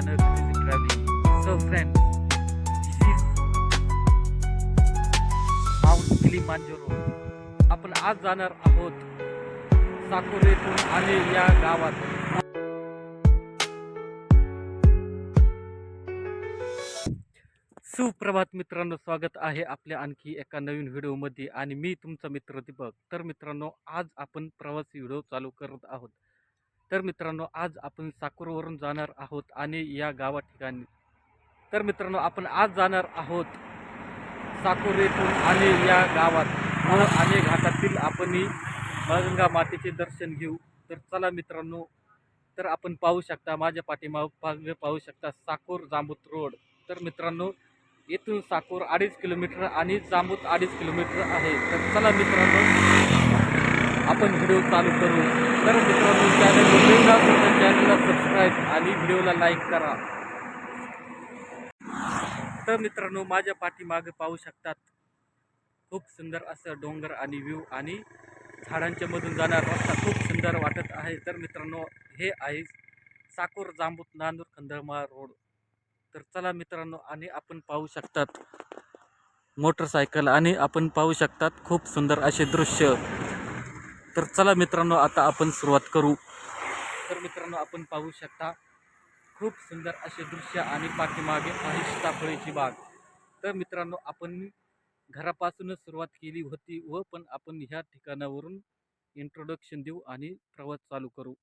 channel Crazy Traveling. So friends, this is Mount Kilimanjaro. आपण आज जाणार आहोत साकोरेतून आणि या गावात सुप्रभात मित्रांनो स्वागत आहे आपल्या आणखी एका नवीन व्हिडिओमध्ये आणि मी तुमचा मित्र दीपक तर मित्रांनो आज आपण प्रवासी व्हिडिओ चालू करत आहोत तर मित्रांनो आज आपण साकूरवरून जाणार आहोत आणि या गावा ठिकाणी. तर मित्रांनो आपण आज जाणार आहोत साकूर येथून आणि या गावात. व आणि घाटातील आपण गंगा मातेचे दर्शन घेऊ. तर चला मित्रांनो तर आपण पाहू शकता माझ्या पाठीमा पाहू शकता साकूर जांबूत रोड. तर मित्रांनो येथून साकूर अडीच किलोमीटर आणि जांबूत अडीच किलोमीटर आहे. तर चला मित्रांनो आपण व्हिडिओ चालू करू. तर मित्रांनो चॅनलला चॅनलला सबस्क्राईब आणि व्हिडिओला लाईक करा. तर मित्रांनो माझ्या पाठीमागे पाहू शकतात खूप सुंदर असं डोंगर आणि व्ह्यू आणि झाडांच्या मधून जाणारा रस्ता खूप सुंदर वाटत आहे. तर मित्रांनो हे आहे साकोर जांबूत नांदूर खंदळमाळ रोड. तर चला मित्रांनो आणि आपण पाहू शकतात मोटरसायकल आणि आपण पाहू शकतात खूप सुंदर असे दृश्य. तर चला मित्रांनो आता आपण सुरुवात करू. तर मित्रांनो आपण पाहू शकता खूप सुंदर असे दृश्य आणि पाठीमागे आहे सीताफळीची बाग. तर मित्रांनो आपण घरापासूनच सुरुवात केली होती व पण आपण ह्या ठिकाणावरून इंट्रोडक्शन देऊ आणि प्रवास चालू करू.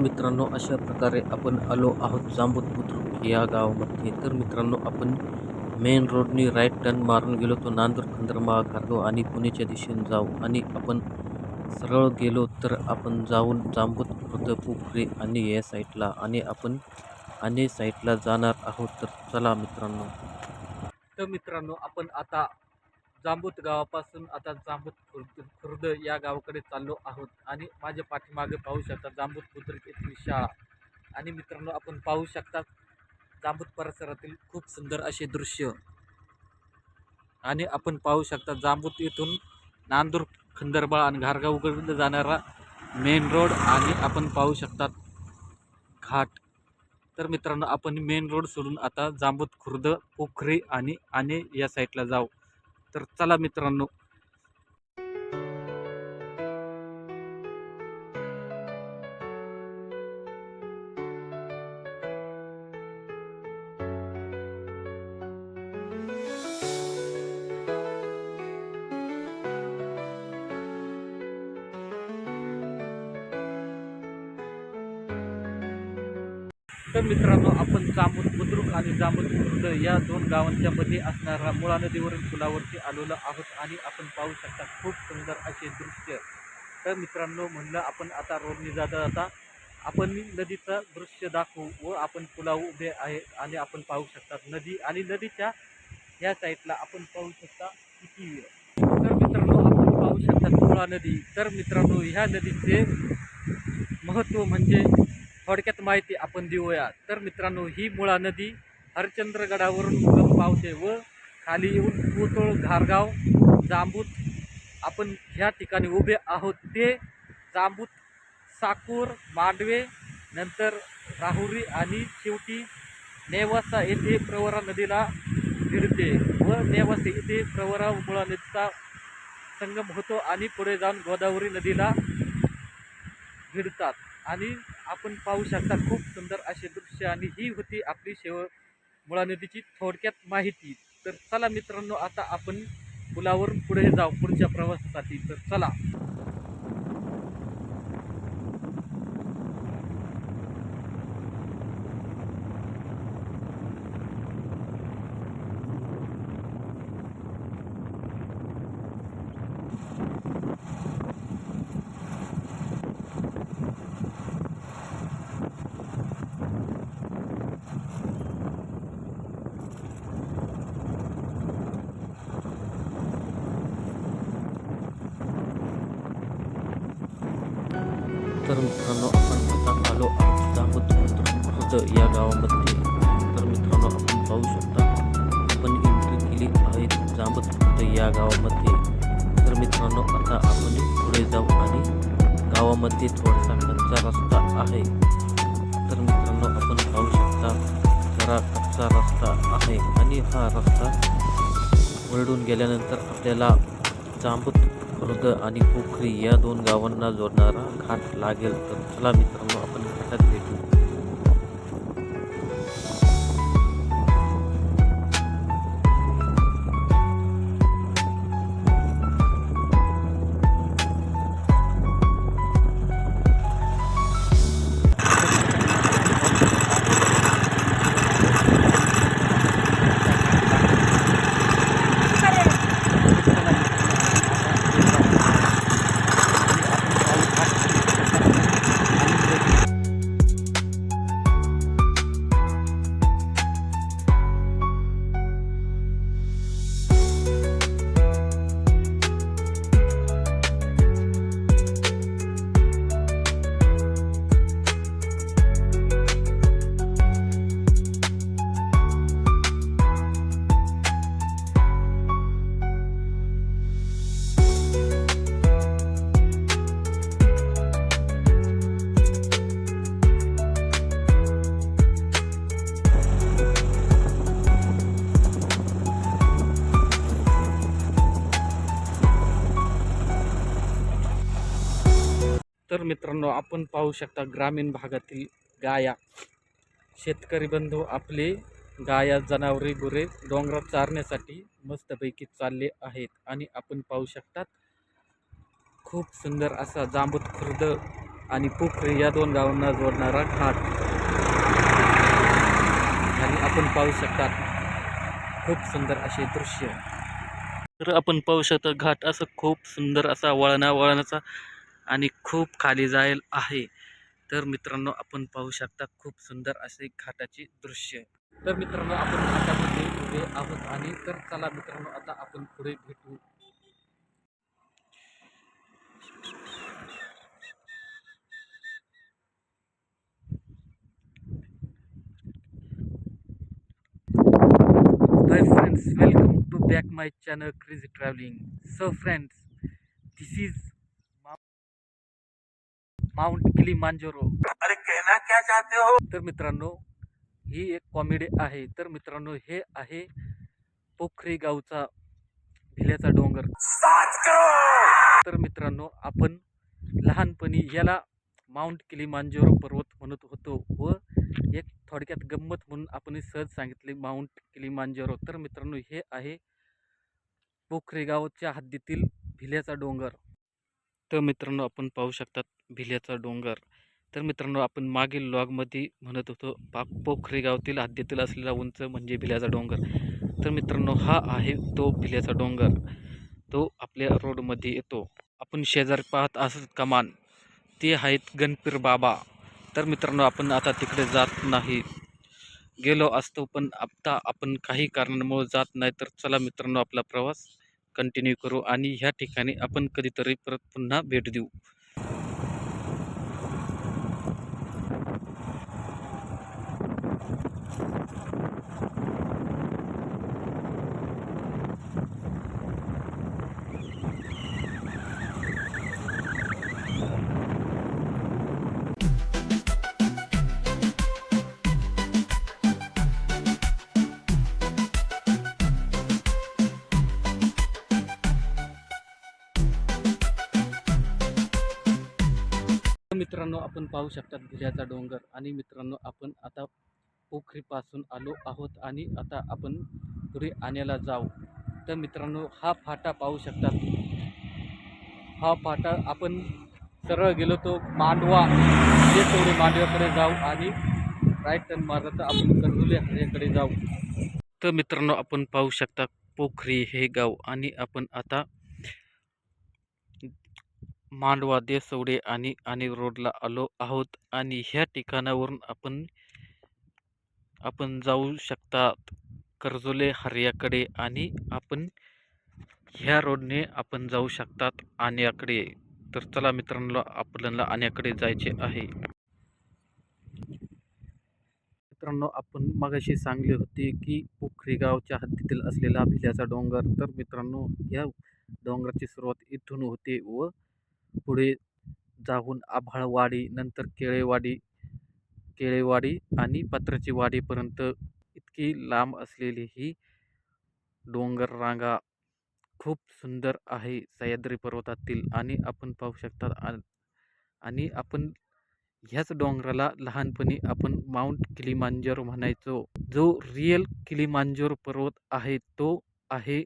मित्रांनो अशा प्रकारे आपण आलो आहोत जांबूत बुद्रुक या गावामध्ये. तर मित्रांनो आपण मेन रोडनी राईट टर्न मारून गेलो तो नांदूर खंदरमाळ खारगाव आणि पुणेच्या दिशेने जाऊ. आणि आपण सरळ गेलो तर आपण जाऊन जांबूत खुर्द पोखरे आणि या साईडला आणि आपण आणि साईडला जाणार आहोत. तर चला मित्रांनो. तर मित्रांनो आपण आता जांबूत गावापासून आता जांबूत खुर्द खुर्द या गावाकडे चाललो आहोत आणि माझ्या पाठीमागे पाहू शकता जांबूत बुद्रुक येथील शाळा. आणि मित्रांनो आपण पाहू शकता जांबूत परिसरातील खूप सुंदर असे दृश्य. आणि आपण पाहू शकता जांबूत येथून नांदूर खंदरबाळ आणि घारगावकडे जाणारा मेन रोड आणि आपण पाहू शकतात घाट. तर मित्रांनो आपण मेन रोड सोडून आता जांबूत खुर्द पोखरे आणि आणे या साईडला जाऊ. तर चला मित्रांनो तर मित्रांनो आपण जांबूत बुद्रुक आणि जांबूल खुर्द या दोन गावांच्या मध्ये असणाऱ्या मुळा नदीवरील पुलावरती आलेलो आहोत आणि आपण पाहू शकता खूप सुंदर असे दृश्य. तर मित्रांनो म्हणलं आपण आता रोडने जाता जाता आपण नदीचं दृश्य दाखवू व आपण पुलाव उभे आहे आणि आपण पाहू शकता नदी आणि नदीच्या ह्या साईडला आपण पाहू शकता किती तर मित्रांनो आपण पाहू शकता मुळा नदी. तर मित्रांनो ह्या नदीचे महत्त्व म्हणजे थोडक्यात माहिती आपण देऊया. तर मित्रांनो ही मुळा नदी हरिश्चंद्रगडावरून उगम पावते व खाली येऊन पुतळ घारगाव जांबूत आपण ह्या ठिकाणी उभे आहोत. ते जांबूत साकूर मांडवे नंतर राहुरी आणि शेवटी नेवासा येथे प्रवरा नदीला भिडते व नेवासा येथे प्रवरा मुळा नदीचा संगम होतो आणि पुढे जाऊन गोदावरी नदीला भिडतात आणि आपण पाहू शकता खूप सुंदर असे दृश्य आणि ही होती आपली शेव मुळा नदीची थोडक्यात माहिती. तर चला मित्रांनो आता आपण पुलावरून पुढे जाऊ पुढच्या प्रवासासाठी. तर चला. असतं या गावामध्ये तर मित्रांनो आपण पाहू शकता आपण एंट्री केली आहे जांबत फक्त या गावामध्ये. तर मित्रांनो आता आपण पुढे जाऊ आणि गावामध्ये थोडासा कच्चा रस्ता आहे. तर मित्रांनो आपण पाहू शकता जरा कच्चा रस्ता आहे आणि हा रस्ता वळडून गेल्यानंतर आपल्याला जांबत खुर्द आणि पोखरी या दोन गावांना जोडणारा घाट लागेल. तर चला मित्रांनो आपण घाटात तर मित्रांनो आपण पाहू शकता ग्रामीण भागातील गाया. शेतकरी बंधू आपले गाया जनावरे गुरे डोंगरात चारण्यासाठी मस्तपैकी चालले आहेत. आणि आपण पाहू शकतात खूप सुंदर असा जांबूत खुर्द आणि पोखरे या दोन गावांना जोडणारा घाट. आणि आपण पाहू शकतात खूप सुंदर असे दृश्य. तर आपण पाहू शकता घाट असं खूप सुंदर असा वळणा वळणाचा आणि खूप खाली जाईल आहे. तर मित्रांनो आपण पाहू शकता खूप सुंदर असे घाटाचे दृश्य. तर मित्रांनो आपण घाटामध्ये उभे आहोत आणि तर चला मित्रांनो आता आपण पुढे भेटू. Hi friends welcome to back my channel Crazy travelling So friends this is Mount Kilimanjaro. अरे कहना क्या चाहते हो? तर मित्रांनो ही एक कॉमेडी आहे. तर मित्रांनो हे आहे पोखरी गावचा भिल्याचा डोंगर. तर मित्रांनो आपण लहानपणी याला माउंट किलिमांजरो पर्वत म्हणत होतो व एक थोडक्यात गंमत म्हणून आपण सहज सांगितले माउंट किलिमांजरो. तर मित्रांनो हे आहे पोखरी गावच्या हद्दीतील भिल्याचा डोंगर. तर मित्रांनो आपण पाहू शकतात भिल्याचा डोंगर. तर मित्रांनो आपण मागील लॉगमध्ये म्हणत होतो पा पोखरी गावातील हद्दीतील असलेला उंच म्हणजे भिल्याचा डोंगर. तर मित्रांनो हा आहे तो भिल्याचा डोंगर. तो आपल्या रोडमध्ये येतो. आपण शेजारी पाहत असत कमान ते आहेत गणपीर बाबा. तर मित्रांनो आपण आता तिकडे जात नाही. गेलो असतो पण आता आपण काही कारणांमुळे जात नाही. तर चला मित्रांनो आपला प्रवास कंटिन्यू करू आणि ह्या ठिकाणी आपण कधीतरी परत पुन्हा भेट देऊ. मित्रांनो आपण पाहू शकतात भिऱ्याचा डोंगर. आणि मित्रांनो आपण आता पोखरीपासून आलो आहोत आणि आता आपण पुढे आण्याला जाऊ. तर मित्रांनो हा फाटा पाहू शकतात. हा फाटा आपण सरळ गेलो तो मांडवा. जे तेवढे मांडव्याकडे जाऊ आणि राईट टर्न मारला तर आपण कर्जुले हऱ्याकडे जाऊ. तर मित्रांनो आपण पाहू शकता पोखरी हे गाव. आणि आपण आता मांडवा देसवडे आणि आणि रोडला आलो आहोत आणि ह्या ठिकाणावरून आपण आपण जाऊ शकतात कर्जोले हर्याकडे आणि आपण ह्या रोडने आपण जाऊ शकतात आण्याकडे तर चला मित्रांनो आपल्याला आण्याकडे जायचे आहे. मित्रांनो आपण मगाशी सांगले होते की पोखरी गावच्या हद्दीतील असलेला भिल्याचा डोंगर. तर मित्रांनो या डोंगराची सुरुवात इथून होते व पुढे जाऊन आभाळवाडी नंतर केळेवाडी केळेवाडी आणि पत्राची वाडीपर्यंत इतकी लांब असलेली ही डोंगर रांगा खूप सुंदर आहे सह्याद्री पर्वतातील आणि आपण पाहू शकतात आणि आपण ह्याच डोंगराला लहानपणी आपण माउंट किलीमांजरो म्हणायचो. जो रिअल किलिमांजोर पर्वत आहे तो आहे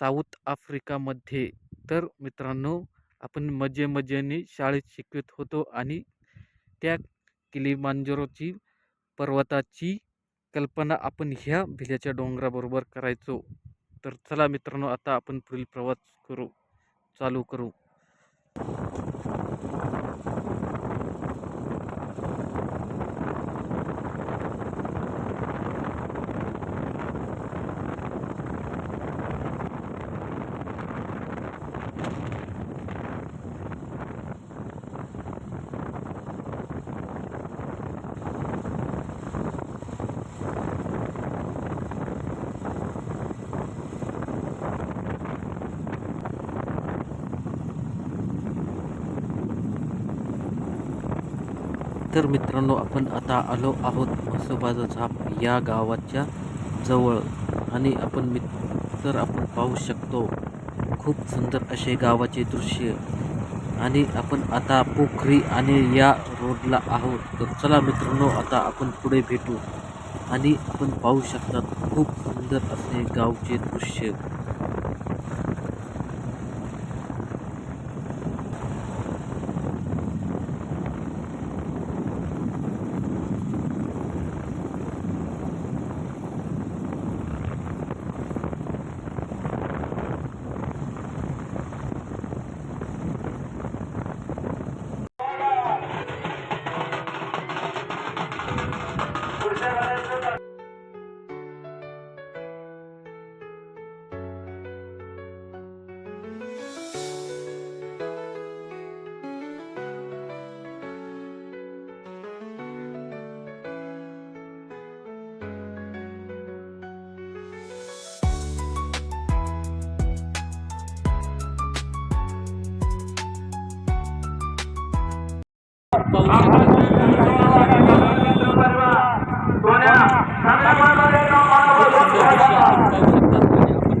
साऊथ आफ्रिकामध्ये. तर मित्रांनो आपण मजे मजेने शाळेत शिकवत होतो आणि त्या किलीमांजरोची पर्वताची कल्पना आपण ह्या भिल्याच्या डोंगराबरोबर करायचो. तर चला मित्रांनो आता आपण पुढील प्रवास करू चालू करू तर मित्रांनो आपण आता आलो आहोत म्हसोबाचा झाप या गावाच्या जवळ. आणि आपण मित्र आपण पाहू शकतो खूप सुंदर असे गावाचे दृश्य. आणि आपण आता पोखरी आणि या रोडला आहोत. तर चला मित्रांनो आता आपण पुढे भेटू. आणि आपण पाहू शकतात खूप सुंदर असे गावचे दृश्य.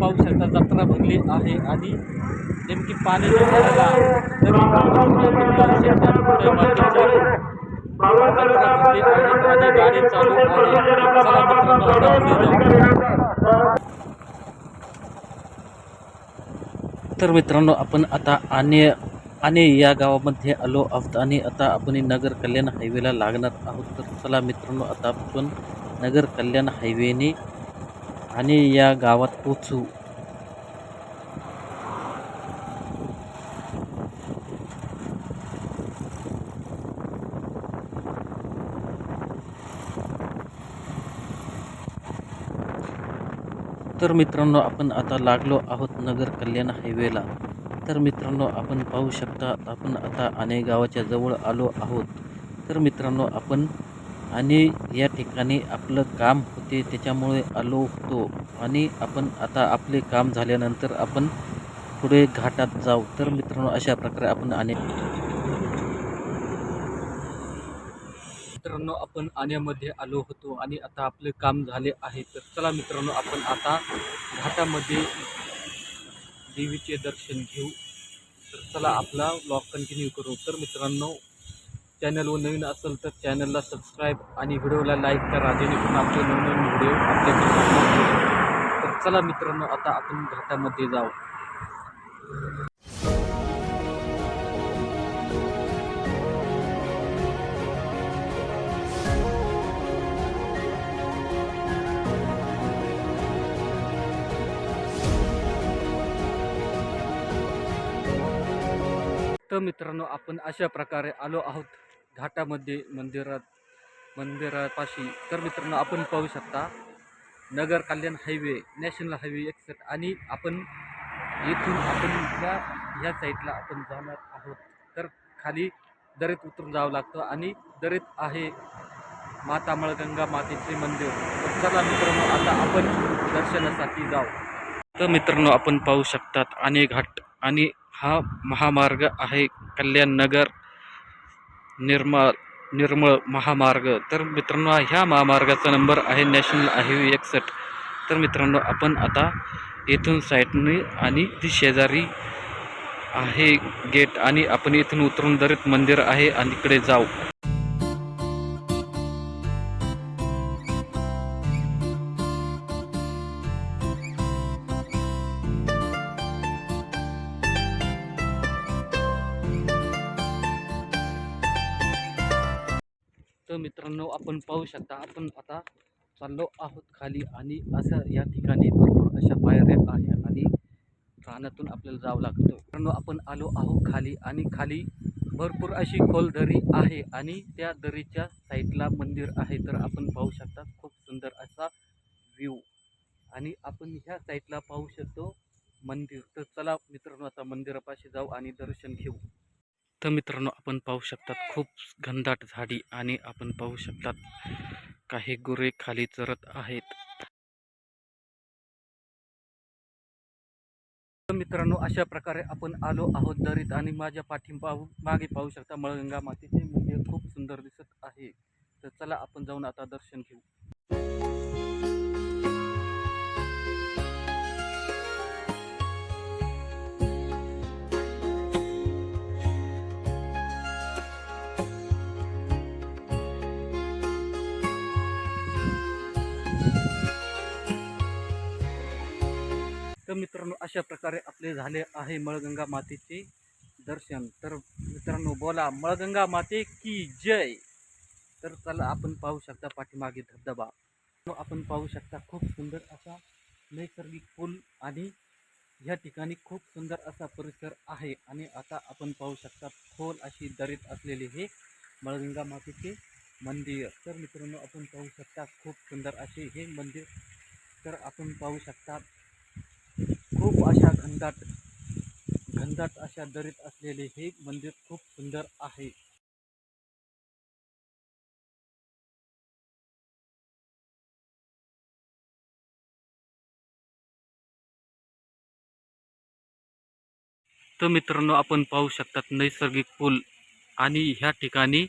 पाहू शकता जत्रा भरली आहे आणि नेमकी पाणी तर गाडी चालू आहे मित्रांनो तर मित्रांनो आपण आता अन्य आणि या गावामध्ये आलो आहोत आणि आता आपण नगर कल्याण हायवेला लागणार आहोत. तर चला मित्रांनो आता आपण नगर कल्याण हायवेने आणि या गावात पोचू तर मित्रांनो आपण आता लागलो आहोत नगर कल्याण हायवेला. तर मित्रांनो आपण पाहू शकता आपण आता आणे गावाच्या जवळ आलो आहोत. तर मित्रांनो आपण आणि या ठिकाणी आपलं काम होते त्याच्यामुळे आलो होतो. आणि आपण आता आपले काम झाल्यानंतर आपण पुढे घाटात जाऊ. तर मित्रांनो अशा प्रकारे आपण आणि मित्रांनो आपण आण्यामध्ये आलो होतो आणि आता आपले काम झाले आहे. तर चला मित्रांनो आपण आता घाटामध्ये देवीचे दर्शन घेऊ. तर चला आपला ब्लॉग कंटिन्यू करू. तर मित्रांनो चॅनलवर नवीन असेल तर चॅनलला सबस्क्राईब आणि व्हिडिओला लाईक करा. जेणेकरून आपले नवीन व्हिडिओ आपल्याकडे तर चला मित्रांनो आता आपण घाटामध्ये जाऊ. तर मित्रांनो आपण अशा प्रकारे आलो आहोत घाटामध्ये मंदिरात मंदिरापाशी. तर मित्रांनो आपण पाहू शकता Nagar Kalyan highway national highway एकसठ आणि आपण येथून आपण ह्या ह्या साईडला आपण जाणार आहोत. तर खाली दरीत उतरून जावं लागतं आणि दरीत आहे माता मळगंगा मातेचे मंदिर. तर चला मित्रांनो आता आपण दर्शनासाठी जाऊ. तर मित्रांनो आपण पाहू शकतात आणि घाट आणि हा महामार्ग आहे कल्याण नगर निर्मळ निर्मळ महामार्ग. तर मित्रांनो ह्या महामार्गाचा नंबर आहे नॅशनल हायवे एकसठ तर मित्रांनो आपण आता येथून साईडने आणि ती शेजारी आहे गेट आणि आपण इथून उतरून दरीत मंदिर आहे आणि इकडे जाऊ. तर मित्रांनो आपण पाहू शकता आपण आता चाललो आहोत खाली आणि असं या ठिकाणी भरपूर अशा पायऱ्या आहे आणि रानातून आपल्याला जावं लागतं. मित्रांनो आपण आलो आहोत खाली आणि खाली भरपूर अशी खोल दरी आहे आणि त्या दरीच्या साईडला मंदिर आहे. तर आपण पाहू शकता खूप सुंदर असा व्ह्यू. आणि आपण ह्या साईडला पाहू शकतो मंदिर. तर चला मित्रांनो आता मंदिरापाशी जाऊ आणि दर्शन घेऊ. तर मित्रांनो आपण पाहू शकतात खूप घनदाट झाडी आणि आपण पाहू शकतात काही गुरे खाली चरत आहेत. तर मित्रांनो अशा प्रकारे आपण आलो आहोत दरीत आणि माझ्या पाठी पाहू मागे पाहू शकता मळगंगा मातेचे मंदिर खूप सुंदर दिसत आहे. तर चला आपण जाऊन आता दर्शन घेऊ. तर मित्रांनो अशा प्रकारे आपले झाले आहे मळगंगा मातेचे दर्शन. तर मित्रांनो बोला मळगंगा माते की जय? तर चला आपण पाहू शकता पाठीमागे धबधबा. तो आपण पाहू शकता खूप सुंदर असा नैसर्गिक पूल आणि ह्या ठिकाणी खूप सुंदर असा परिसर आहे. आणि आता आपण पाहू शकता खोल अशी दरीत असलेले हे मळगंगा मातेचे मंदिर. तर मित्रांनो आपण पाहू शकता खूप सुंदर असे हे मंदिर. तर आपण पाहू शकता खूप अशा घनदाट घनदाट अशा दरीत असलेले हे मंदिर खूप सुंदर आहे. तर मित्रांनो आपण पाहू शकतात नैसर्गिक पूल आणि ह्या ठिकाणी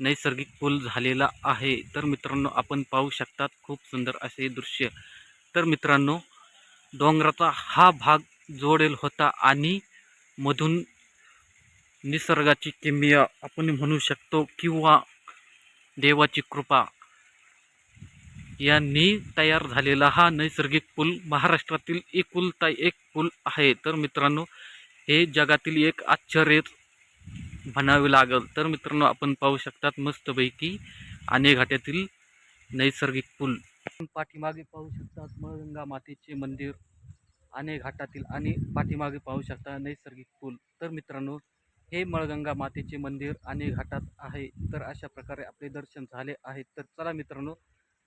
नैसर्गिक पूल झालेला आहे. तर मित्रांनो आपण पाहू शकतात खूप सुंदर असे दृश्य. तर मित्रांनो डोंगराचा हा भाग जोडेल होता आणि मधून निसर्गाची किमया आपण म्हणू शकतो किंवा देवाची कृपा. यांनी तयार झालेला हा नैसर्गिक पूल महाराष्ट्रातील एकुलता एक पूल आहे. तर मित्रांनो हे जगातील एक आश्चर्य म्हणावे लागल. तर मित्रांनो आपण पाहू शकतात मस्तपैकी आने घाट्यातील नैसर्गिक पूल. पाठीमागे पाहू शकतात मळगंगा मातेचे मंदिर आणि घाटातील आणि पाठीमागे पाहू शकता नैसर्गिक पूल. तर मित्रांनो हे मळगंगा मातेचे मंदिर आणि घाटात आहे. तर अशा प्रकारे आपले दर्शन झाले आहे. तर चला मित्रांनो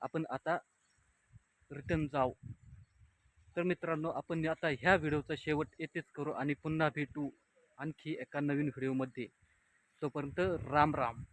आपण आता रिटर्न जाऊ. तर मित्रांनो आपण आता ह्या व्हिडिओचा शेवट येथेच करू आणि पुन्हा भेटू आणखी एका नवीन व्हिडिओमध्ये. तोपर्यंत राम राम.